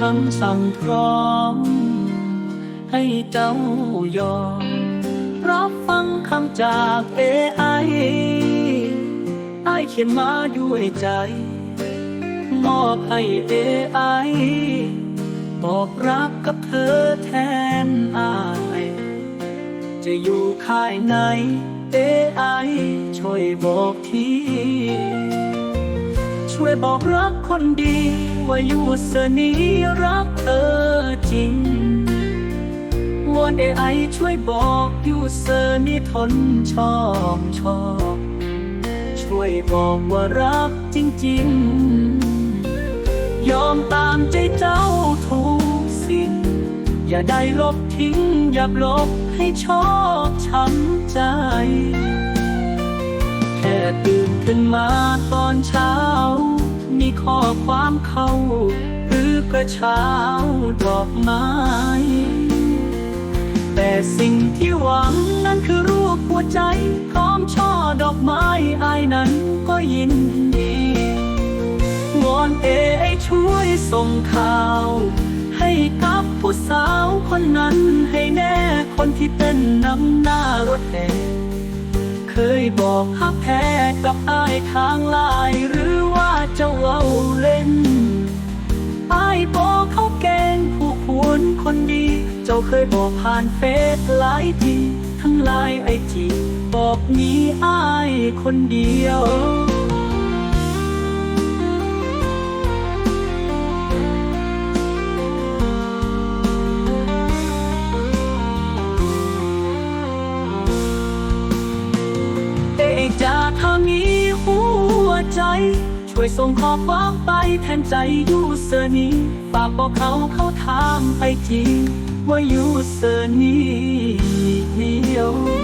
คำสั่งพร้อม ให้เจ้ายอมรับฟังคำจาก AI ไอเขียนมาด้วยใจ มอบให้ AI บอกรักกับเธอแทนอายจะอยู่ค่ายไหน AI ช่วยบอกที วยบอกรักคนดี ว่าอยู่เสนีรักเธอจริงวอน AI ช่วยบอกอยู่เซอร์นี่ทนชอบชอบ ช่วยบอกว่ารักจริง ๆ ยอมตามใจเจ้าทุกสิ่ง อย่าได้ลบทิ้ง อย่าลบให้ชอบช้ำใจแค่ตื่นขึ้นมาตอนเช้า ข้อความเข้า หรือกระเช้าดอกไม้ แต่สิ่งที่หวังนั้นคือรูปหัวใจพร้อมช่อดอกไม้อายนั้นก็ยินดีวอนเอไอช่วยส่งข่าว ให้กับผู้สาวคนนั้นให้แน่คนที่เป็นนำหน้ารถแห่เคยบอกฮักแพ้กับอายทางไลายหรือ เจ้าเอาเล่นไอ้ายบอกเขาแกงผู้ควรคนดี เจ้าเคยบอกผ่านเฟซหลายที ทั้งไลน์ไอจีบอกมีไอ้ายคนเดียวเอกจากทางนี้หัวใจ ช่วยส่งขอความไปแทนใจยูเซอร์นี้ฝากบอกเขาเขาถามไปจีว่ายูเซอร์นี้เดียว